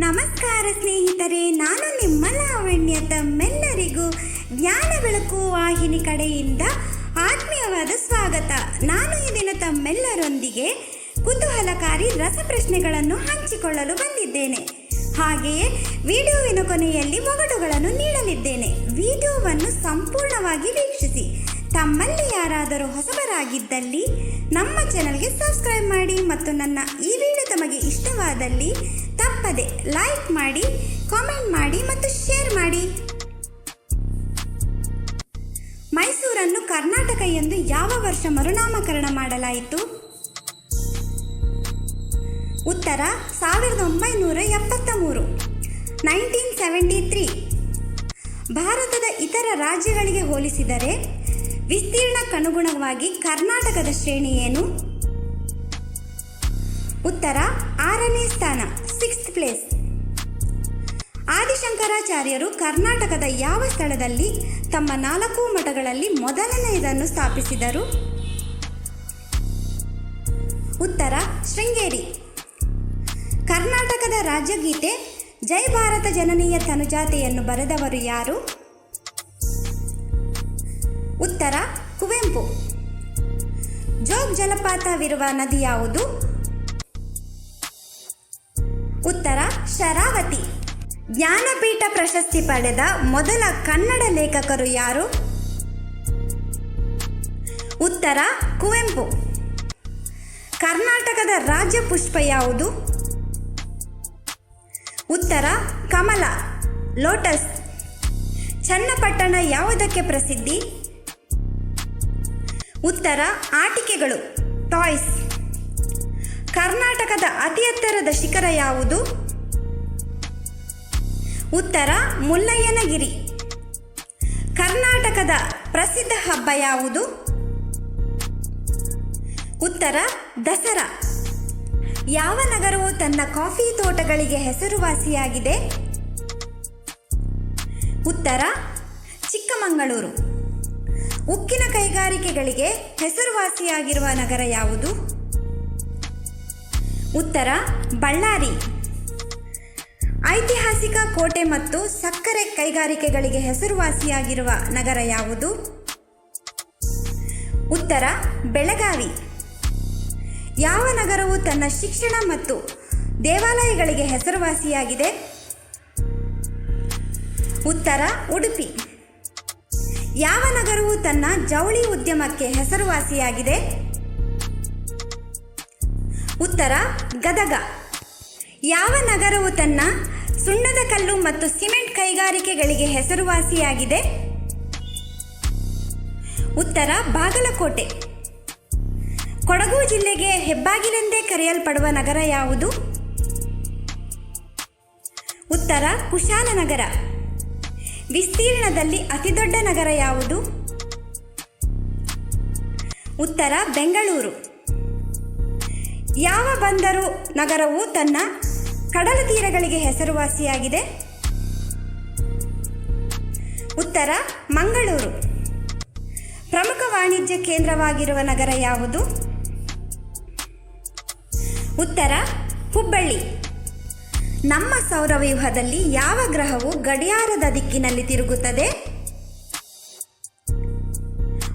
ನಮಸ್ಕಾರ ಸ್ನೇಹಿತರೆ, ನಾನು ನಿಮ್ಮ ಲಾವಣ್ಯ ತಮ್ಮೆಲ್ಲರಿಗೂ ಜ್ಞಾನ ಬೆಳಕು ವಾಹಿನಿ ಕಡೆಯಿಂದ ಆತ್ಮೀಯವಾದ ಸ್ವಾಗತ. ನಾನು ಈ ದಿನ ತಮ್ಮೆಲ್ಲರೊಂದಿಗೆ ಕುತೂಹಲಕಾರಿ ರಸಪ್ರಶ್ನೆಗಳನ್ನು ಹಂಚಿಕೊಳ್ಳಲು ಬಂದಿದ್ದೇನೆ. ಹಾಗೆಯೇ ವಿಡಿಯೋವಿನ ಕೊನೆಯಲ್ಲಿ ಮೊಗಡುಗಳನ್ನು ನೀಡಲಿದ್ದೇನೆ. ವಿಡಿಯೋವನ್ನು ಸಂಪೂರ್ಣವಾಗಿ ವೀಕ್ಷಿಸಿ. ತಮ್ಮಲ್ಲಿ ಯಾರಾದರೂ ಹೊಸಬರಾಗಿದ್ದಲ್ಲಿ ನಮ್ಮ ಚಾನಲ್ಗೆ ಸಬ್ಸ್ಕ್ರೈಬ್ ಮಾಡಿ ಮತ್ತು ನನ್ನ ಈ ವಿಡಿಯೋ ತಮಗೆ ಇಷ್ಟವಾದಲ್ಲಿ ತಪ್ಪದೆ ಲೈಕ್ ಮಾಡಿ ಕಾಮೆಂಟ್ ಮಾಡಿ ಮತ್ತು ಶೇರ್ ಮಾಡಿ. ಮೈಸೂರನ್ನು ಕರ್ನಾಟಕ ಎಂದು ಯಾವ ವರ್ಷ ಮರುನಾಮಕರಣ ಮಾಡಲಾಯಿತು? ಉತ್ತರ, ಸಾವಿರದ ಒಂಬೈನೂರ ಎಪ್ಪತ್ತ ಮೂರು ನೈನ್ಟೀನ್ ಸೆವೆಂಟಿ ತ್ರೀ. ಭಾರತದ ಇತರ ರಾಜ್ಯಗಳಿಗೆ ಹೋಲಿಸಿದರೆ, ವಿಸ್ತೀರ್ಣಕ್ಕನುಗುಣವಾಗಿ ಕರ್ನಾಟಕದ ಶ್ರೇಣಿ ಏನು? ಉತ್ತರ ಆರನೇ ಸ್ಥಾನ ಸಿಕ್ಸ್ತ್ ಪ್ಲೇಸ್ ಆದಿಶಂಕರಾಚಾರ್ಯರು ಕರ್ನಾಟಕದ ಯಾವ ಸ್ಥಳದಲ್ಲಿ ತಮ್ಮ ನಾಲ್ಕು ಮಠಗಳಲ್ಲಿ ಮೊದಲನೆಯದನ್ನು ಸ್ಥಾಪಿಸಿದರು? ಉತ್ತರ ಶೃಂಗೇರಿ. ಕರ್ನಾಟಕದ ರಾಜ್ಯಗೀತೆ, ಜೈ ಭಾರತ ಜನನೀಯ ತನುಜಾತೆಯನ್ನು ಬರೆದವರು ಯಾರು? ಉತ್ತರ ಕುವೆಂಪು. ಜೋಗ್ ಜಲಪಾತವಿರುವ ನದಿ ಯಾವುದು? ಉತ್ತರ, ಶರಾವತಿ. ಜ್ಞಾನಪೀಠ ಪ್ರಶಸ್ತಿ ಪಡೆದ ಮೊದಲ ಕನ್ನಡ ಲೇಖಕರು ಯಾರು? ಉತ್ತರ, ಕುವೆಂಪು. ಕರ್ನಾಟಕದ ರಾಜ್ಯ ಪುಷ್ಪ ಯಾವುದು? ಉತ್ತರ, ಕಮಲ, ಲೋಟಸ್. ಚನ್ನಪಟ್ಟಣ ಯಾವುದಕ್ಕೆ ಪ್ರಸಿದ್ಧಿ? ಉತ್ತರ, ಆಟಿಕೆಗಳು, ಟಾಯ್ಸ್. ಕರ್ನಾಟಕದ ಅತಿ ಎತ್ತರದ ಶಿಖರ ಯಾವುದು? ಉತ್ತರ, ಮುಲ್ಲಯ್ಯನಗಿರಿ. ಕರ್ನಾಟಕದ ಪ್ರಸಿದ್ಧ ಹಬ್ಬ ಯಾವುದು? ಉತ್ತರ, ದಸರಾ. ಯಾವ ನಗರವು ತನ್ನ ಕಾಫಿ ತೋಟಗಳಿಗೆ ಹೆಸರುವಾಸಿಯಾಗಿದೆ? ಉತ್ತರ, ಚಿಕ್ಕಮಗಳೂರು. ಉಕ್ಕಿನ ಕೈಗಾರಿಕೆಗಳಿಗೆ ಹೆಸರುವಾಸಿಯಾಗಿರುವ ನಗರ ಯಾವುದು? ಉತ್ತರ, ಬಳ್ಳಾರಿ. ಐತಿಹಾಸಿಕ ಕೋಟೆ ಮತ್ತು ಸಕ್ಕರೆ ಕೈಗಾರಿಕೆಗಳಿಗೆ ಹೆಸರುವಾಸಿಯಾಗಿರುವ ನಗರ ಯಾವುದು? ಉತ್ತರ, ಬೆಳಗಾವಿ. ಯಾವ ನಗರವು ತನ್ನ ಶಿಕ್ಷಣ ಮತ್ತು ದೇವಾಲಯಗಳಿಗೆ ಹೆಸರುವಾಸಿಯಾಗಿದೆ? ಉತ್ತರ, ಉಡುಪಿ. ಯಾವ ನಗರವು ತನ್ನ ಜವಳಿ ಉದ್ಯಮಕ್ಕೆ ಹೆಸರುವಾಸಿಯಾಗಿದೆ? ಉತ್ತರ, ಗದಗ. ಯಾವ ನಗರವು ತನ್ನ ಸುಣ್ಣದ ಕಲ್ಲು ಮತ್ತು ಸಿಮೆಂಟ್ ಕೈಗಾರಿಕೆಗಳಿಗೆ ಹೆಸರುವಾಸಿಯಾಗಿದೆ? ಉತ್ತರ, ಬಾಗಲಕೋಟೆ. ಕೊಡಗು ಜಿಲ್ಲೆಗೆ ಹೆಬ್ಬಾಗಿಲೆಂದೇ ಕರೆಯಲ್ಪಡುವ ನಗರ ಯಾವುದು? ಉತ್ತರ ಕುಶಾಲನಗರ ವಿಸ್ತೀರ್ಣದಲ್ಲಿ ಅತಿದೊಡ್ಡ ನಗರ ಯಾವುದು? ಉತ್ತರ, ಬೆಂಗಳೂರು. ಯಾವ ಬಂದರು ನಗರವು ತನ್ನ ಕಡಲ ತೀರಗಳಿಗೆ ಹೆಸರುವಾಸಿಯಾಗಿದೆ? ಉತ್ತರ, ಮಂಗಳೂರು. ಪ್ರಮುಖ ವಾಣಿಜ್ಯ ಕೇಂದ್ರವಾಗಿರುವ ನಗರ ಯಾವುದು? ಉತ್ತರ, ಹುಬ್ಬಳ್ಳಿ. ನಮ್ಮ ಸೌರವ್ಯೂಹದಲ್ಲಿ ಯಾವ ಗ್ರಹವು ಗಡಿಯಾರದ ದಿಕ್ಕಿನಲ್ಲಿ ತಿರುಗುತ್ತದೆ?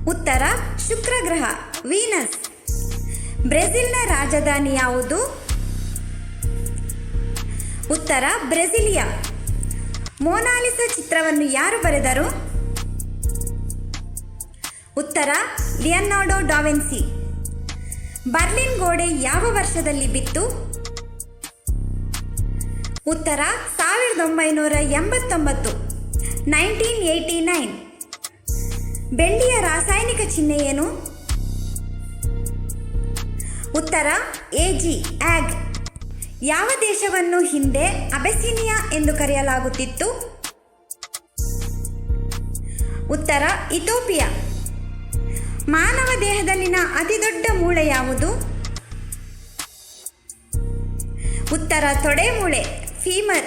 ಉತ್ತರ ಶುಕ್ರ ಗ್ರಹ ವೀನಸ್. ಬ್ರೆಜಿಲ್ನ ರಾಜಧಾನಿ ಯಾವುದು? ಉತ್ತರ ಬ್ರೆಜಿಲಿಯಾ. ಮೋನಾಲಿಸ ಚಿತ್ರವನ್ನು ಯಾರು ಬರೆದರು? ಉತ್ತರ ಲಿಯನಾರ್ಡೋ ಡಾವೆನ್ಸಿ ಬರ್ಲಿನ್ ಗೋಡೆ ಯಾವ ವರ್ಷದಲ್ಲಿ ಬಿತ್ತು? ಉತ್ತರ ಸಾವಿರದ ಒಂಬೈನೂರ ಎಂಬತ್ತೊಂಬತ್ತು, ನೈನ್ಟೀನ್ ಏಯ್ಟಿ ನೈನ್. ಬೆಳ್ಳಿಯ ರಾಸಾಯನಿಕ ಚಿಹ್ನೆ ಏನು? ಉತ್ತರ ಎಜಿ ಆಗ್ ಯಾವ ದೇಶವನ್ನು ಹಿಂದೆ ಅಬೆಸಿನಿಯಾ ಎಂದು ಕರೆಯಲಾಗುತ್ತಿತ್ತು? ಉತ್ತರ ಇಥೋಪಿಯಾ ಮಾನವ ದೇಹದಲ್ಲಿನ ಅತಿದೊಡ್ಡ ಮೂಳೆ ಯಾವುದು? ಉತ್ತರ, ತೊಡೆ ಮೂಳೆ, ಫೀಮರ್.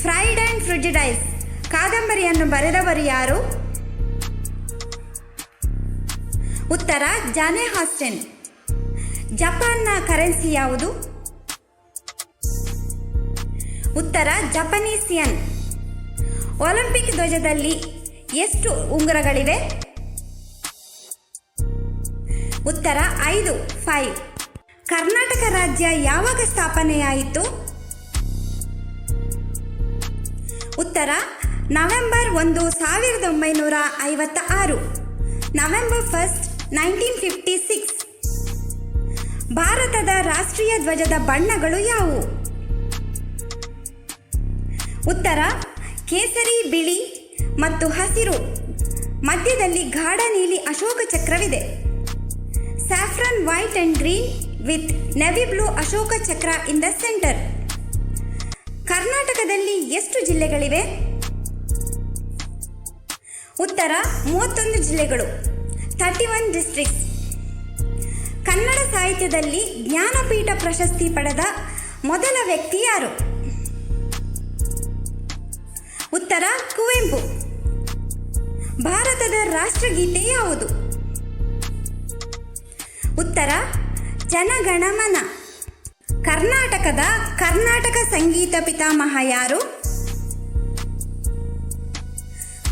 Fried and ಫ್ರಿಜಿಡೈಸ್. ಕಾದಂಬರಿಯನ್ನು ಬರೆದವರು ಯಾರು? ಉತ್ತರ ಜಾನೆ ಹಾಸ್ಟೆನ್. ಜಪಾನ್ನ ಕರೆನ್ಸಿ ಯಾವುದು? ಉತ್ತರ, ಜಪನೀಸಿಯನ್. ಒಲಿಂಪಿಕ್ ಧ್ವಜದಲ್ಲಿ ಎಷ್ಟು ಉಂಗುರಗಳಿವೆ? ಉತ್ತರ, ಐದು, ಫೈವ್. ಕರ್ನಾಟಕ ರಾಜ್ಯ ಯಾವಾಗ ಸ್ಥಾಪನೆಯಾಯಿತು? ಉತ್ತರ, ನವೆಂಬರ್ ಒಂದು, ಸಾವಿರದ ಒಂಬೈನೂರ ಐವತ್ತ ಆರು November first nineteen fifty six ಭಾರತದ ರಾಷ್ಟ್ರೀಯ ಧ್ವಜದ ಬಣ್ಣಗಳು ಯಾವುವು? ಉತ್ತರ, ಕೇಸರಿ, ಬಿಳಿ ಮತ್ತು ಹಸಿರು. ಮಧ್ಯದಲ್ಲಿ ಗಾಢ ನೀಲಿ Ashoka ಚಕ್ರವಿದೆ. Saffron white and green with navy blue Ashoka chakra in the centre ಕರ್ನಾಟಕದಲ್ಲಿ ಎಷ್ಟು ಜಿಲ್ಲೆಗಳಿವೆ? ಉತ್ತರ, ಮೂವತ್ತೊಂದು ಜಿಲ್ಲೆಗಳು. ಥರ್ಟಿ ಒನ್ ಡಿಸ್ಟ್ರಿಕ್ಟ್ಸ್ ಕನ್ನಡ ಸಾಹಿತ್ಯದಲ್ಲಿ ಜ್ಞಾನಪೀಠ ಪ್ರಶಸ್ತಿ ಪಡೆದ ಮೊದಲ ವ್ಯಕ್ತಿ ಯಾರು? ಉತ್ತರ, ಕುವೆಂಪು. ಭಾರತದ ರಾಷ್ಟ್ರಗೀತೆ ಯಾವುದು? ಉತ್ತರ, ಜನಗಣಮನ. ಕರ್ನಾಟಕದ ಕರ್ನಾಟಕ ಸಂಗೀತ ಪಿತಾಮಹ ಯಾರು?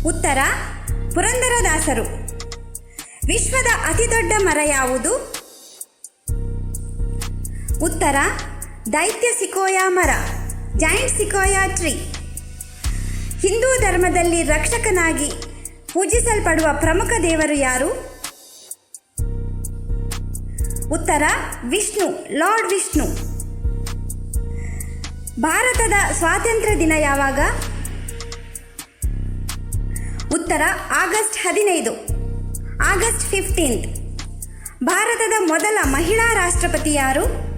ಉತ್ತರ, ಪುರಂದರದಾಸರು. ವಿಶ್ವದ ಅತಿದೊಡ್ಡ ಮರ ಯಾವುದು? ಉತ್ತರ, ದೈತ್ಯ ಸಿಕೋಯಾ ಮರ, ಜಾಯಿಂಟ್ ಸಿಕೋಯಾ ಟ್ರೀ. ಹಿಂದೂ ಧರ್ಮದಲ್ಲಿ ರಕ್ಷಕನಾಗಿ ಪೂಜಿಸಲ್ಪಡುವ ಪ್ರಮುಖ ದೇವರು ಯಾರು? ಉತ್ತರ, ವಿಷ್ಣು, ಲಾರ್ಡ್ ವಿಷ್ಣು. ಭಾರತದ ಸ್ವಾತಂತ್ರ್ಯ ದಿನ ಯಾವಾಗ? ಉತ್ತರ, ಆಗಸ್ಟ್ ಹದಿನೈದು, ಆಗಸ್ಟ್ ಫಿಫ್ಟೀನ್ತ್. ಭಾರತದ ಮೊದಲ ಮಹಿಳಾ ರಾಷ್ಟ್ರಪತಿ ಯಾರು?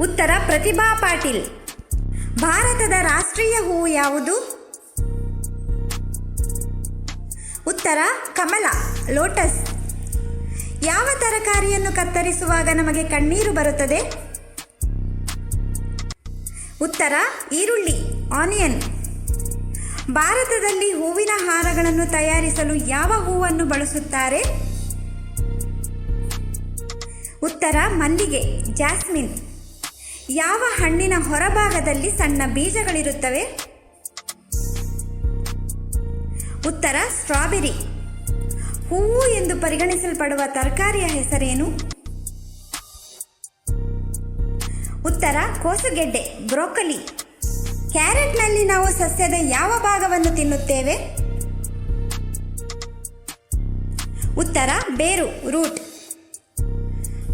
ಉತ್ತರ ಪ್ರತಿಭಾ ಪಾಟೀಲ್. ಭಾರತದ ರಾಷ್ಟ್ರೀಯ ಹೂವು ಯಾವುದು? ಉತ್ತರ, ಕಮಲ, ಲೋಟಸ್. ಯಾವ ತರಕಾರಿಯನ್ನು ಕತ್ತರಿಸುವಾಗ ನಮಗೆ ಕಣ್ಣೀರು ಬರುತ್ತದೆ? ಉತ್ತರ, ಈರುಳ್ಳಿ, ಆನಿಯನ್. ಭಾರತದಲ್ಲಿ ಹೂವಿನ ಹಾರಗಳನ್ನು ತಯಾರಿಸಲು ಯಾವ ಹೂವನ್ನು ಬಳಸುತ್ತಾರೆ? ಉತ್ತರ, ಮಲ್ಲಿಗೆ, ಜಾಸ್ಮಿನ್. ಯಾವ ಹಣ್ಣಿನ ಹೊರಭಾಗದಲ್ಲಿ ಸಣ್ಣ ಬೀಜಗಳಿರುತ್ತವೆ? ಉತ್ತರ, ಸ್ಟ್ರಾಬೆರಿ. ಹೂವು ಎಂದು ಪರಿಗಣಿಸಲ್ಪಡುವ ತರಕಾರಿಯ ಹೆಸರೇನು? ಉತ್ತರ, ಕೋಸುಗೆಡ್ಡೆ, ಬ್ರೋಕಲಿ. ಕ್ಯಾರೆಟ್ನಲ್ಲಿ ನಾವು ಸಸ್ಯದ ಯಾವ ಭಾಗವನ್ನು ತಿನ್ನುತ್ತೇವೆ? ಉತ್ತರ, ಬೇರು, ರೂಟ್.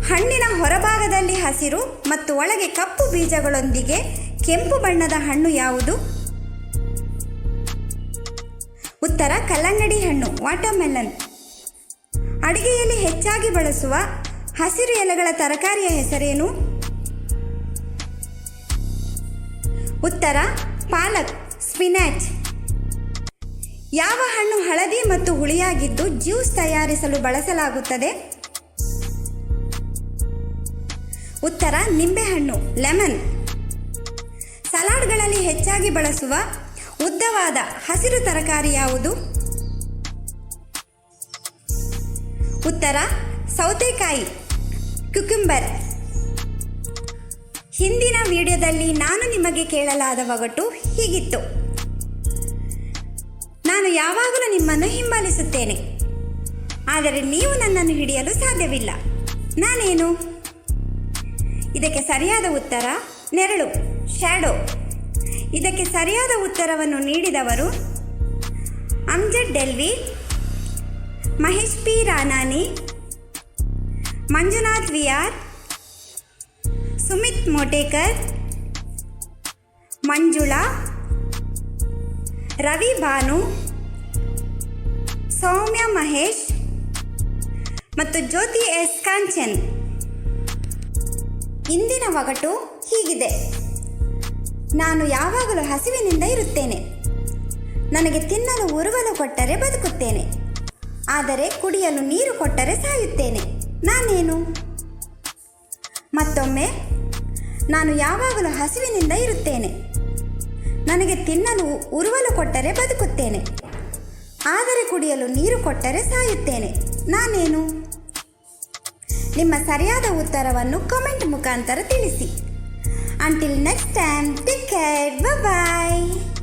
ಹಣ್ಣಿನ ಹೊರಭಾಗದಲ್ಲಿ ಹಸಿರು ಮತ್ತು ಒಳಗೆ ಕಪ್ಪು ಬೀಜಗಳೊಂದಿಗೆ ಕೆಂಪು ಬಣ್ಣದ ಹಣ್ಣು ಯಾವುದು? ಉತ್ತರ, ಕಲ್ಲಂಗಡಿ ಹಣ್ಣು, ವಾಟರ್ಮೆಲನ್. ಅಡಿಗೆಯಲ್ಲಿ ಹೆಚ್ಚಾಗಿ ಬಳಸುವ ಹಸಿರು ಎಲೆಗಳ ತರಕಾರಿಯ ಹೆಸರೇನು? ಉತ್ತರ, ಪಾಲಕ್, ಸ್ಪಿನಾಚ್. ಯಾವ ಹಣ್ಣು ಹಳದಿ ಮತ್ತು ಹುಳಿಯಾಗಿದ್ದು ಜ್ಯೂಸ್ ತಯಾರಿಸಲು ಬಳಸಲಾಗುತ್ತದೆ? ಉತ್ತರ ನಿಂಬೆಹಣ್ಣು, ಲೆಮನ್. ಸಲಾಡ್ಗಳಲ್ಲಿ ಹೆಚ್ಚಾಗಿ ಬಳಸುವ ಉದ್ದವಾದ ಹಸಿರು ತರಕಾರಿ ಯಾವುದು? ಉತ್ತರ, ಸೌತೆಕಾಯಿ ಕ್ಯುಕುಂಬರ್ ಹಿಂದಿನ ವಿಡಿಯೋದಲ್ಲಿ ನಾನು ನಿಮಗೆ ಕೇಳಲಾದ ಒಗಟು ಹೀಗಿತ್ತು. ನಾನು ಯಾವಾಗಲೂ ನಿಮ್ಮನ್ನು ಹಿಂಬಾಲಿಸುತ್ತೇನೆ. ಆದರೆ ನೀವು ನನ್ನನ್ನು ಹಿಡಿಯಲು ಸಾಧ್ಯವಿಲ್ಲ. ನಾನೇನು? ಇದಕ್ಕೆ ಸರಿಯಾದ ಉತ್ತರ ನೆರಳು ಶ್ಯಾಡೋ ಇದಕ್ಕೆ ಸರಿಯಾದ ಉತ್ತರವನ್ನು ನೀಡಿದವರು ಅಮ್ಜದ್ ಡೆಲ್ವಿ, ಮಹೇಶ್ ಪಿ ರಾನಾನಿ ಮಂಜುನಾಥ್ ವಿಆರ್ ಸುಮಿತ್ ಮೋಟೇಕರ್, ಮಂಜುಳಾ, ರವಿ ಭಾನು, ಸೌಮ್ಯ ಮಹೇಶ್ ಮತ್ತು ಜ್ಯೋತಿ ಎಸ್ ಕಾಂಚನ್. ಇಂದಿನ ಒಗಟು ಹೀಗಿದೆ. ನಾನು ಯಾವಾಗಲೂ ಹಸಿವಿನಿಂದ ಇರುತ್ತೇನೆ. ನನಗೆ ತಿನ್ನಲು ಉರುವಲು ಕೊಟ್ಟರೆ ಬದುಕುತ್ತೇನೆ. ಆದರೆ ಕುಡಿಯಲು ನೀರು ಕೊಟ್ಟರೆ ಸಾಯುತ್ತೇನೆ. ನಾನೇನು? ಮತ್ತೊಮ್ಮೆ, ನಾನು ಯಾವಾಗಲೂ ಹಸಿವಿನಿಂದ ಇರುತ್ತೇನೆ. ನನಗೆ ತಿನ್ನಲು ಉರುವಲು ಕೊಟ್ಟರೆ ಬದುಕುತ್ತೇನೆ. ಆದರೆ ಕುಡಿಯಲು ನೀರು ಕೊಟ್ಟರೆ ಸಾಯುತ್ತೇನೆ. ನಾನೇನು? ನಿಮ್ಮ ಸರಿಯಾದ ಉತ್ತರವನ್ನು ಕಮೆಂಟ್ ಮುಖಾಂತರ ತಿಳಿಸಿ. Until next time take care bye